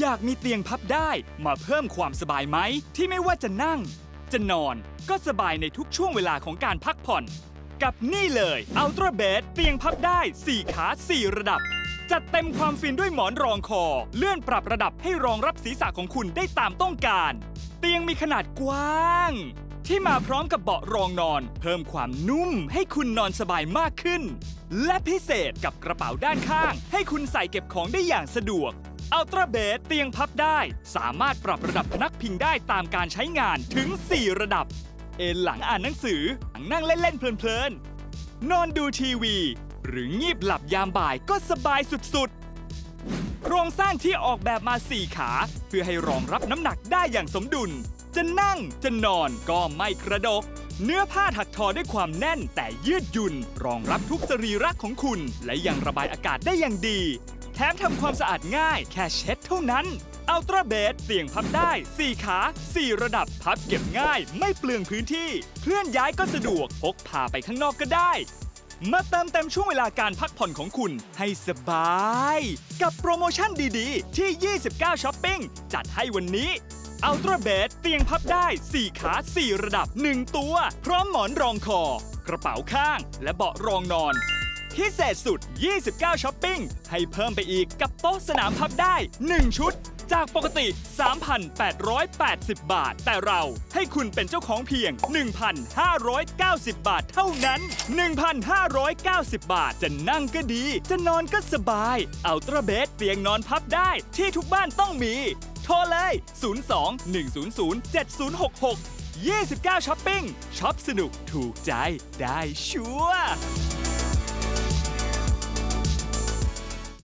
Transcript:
อยากมีเตียงพับได้มาเพิ่มความสบายไหม ที่ไม่ว่าจะนั่ง จะนอนก็สบายในทุกช่วงเวลาของการพักผ่อน กับนี่เลย Ultra Bed เตียงพับได้ 4 ขา 4 ระดับ จัดเต็มความฟินด้วยหมอนรองคอ เลื่อนปรับระดับให้รองรับศีรษะของคุณได้ตามต้องการ เตียงมีขนาดกว้าง ที่มาพร้อมกับเบาะรองนอน เพิ่มความนุ่มให้คุณนอนสบายมากขึ้น และพิเศษกับกระเป๋าด้านข้าง ให้คุณใส่เก็บของได้อย่างสะดวก อัลตราเบดเตียงพับได้ สามารถปรับระดับพนักพิงได้ตามการใช้งานถึง 4 ระดับ เอนหลังอ่านหนังสือหลังนั่งเล่นๆเพลินๆ นอนดูทีวี หรืองีบหลับยามบ่ายก็สบายสุดๆ โครงสร้างที่ออกแบบมา 4 ขา เพื่อให้รองรับน้ำหนักได้อย่างสมดุล จะนั่งจะนอนก็ไม่กระดกเนื้อผ้าถักทอด้วยความแน่นแต่ยืดหยุ่น รองรับทุกสรีระของคุณ และยังระบายอากาศได้อย่างดี แถมทำความสะอาดง่ายแค่เช็ดเท่านั้นอัลตราเบดเตียงพับได้ 4 ขา 4 ระดับพับเก็บง่าย ไม่เปลืองพื้นที่ เคลื่อนย้ายก็สะดวกพกพาไปข้างนอกก็ได้ มาเติมเต็มช่วงเวลาการพักผ่อนของคุณให้สบาย กับโปรโมชั่นดีๆ ที่ 29ช้อปปิ้งจัดให้วันนี้อัลตราเบดเตียงพับได้ 4 ขา 4 ระดับ 1 ตัว พร้อมหมอนรองคอ กระเป๋าข้าง และเบาะรองนอน พิเศษสุด 29ช้อปปิ้ง ให้เพิ่มไปอีกกับโต๊ะสนามพับได้ 1 ชุด จากปกติ 3,880 บาท แต่เราให้คุณเป็นเจ้าของเพียง 1,590 บาทเท่านั้น 1,590 บาทจะนั่งก็ดี จะนอนก็สบายอัลตราเบดเตียงนอนพับได้ที่ทุกบ้านต้องมี โทรเลย 02 100 7066 29ช้อปปิ้งช็อปสนุกถูกใจได้ชัวร์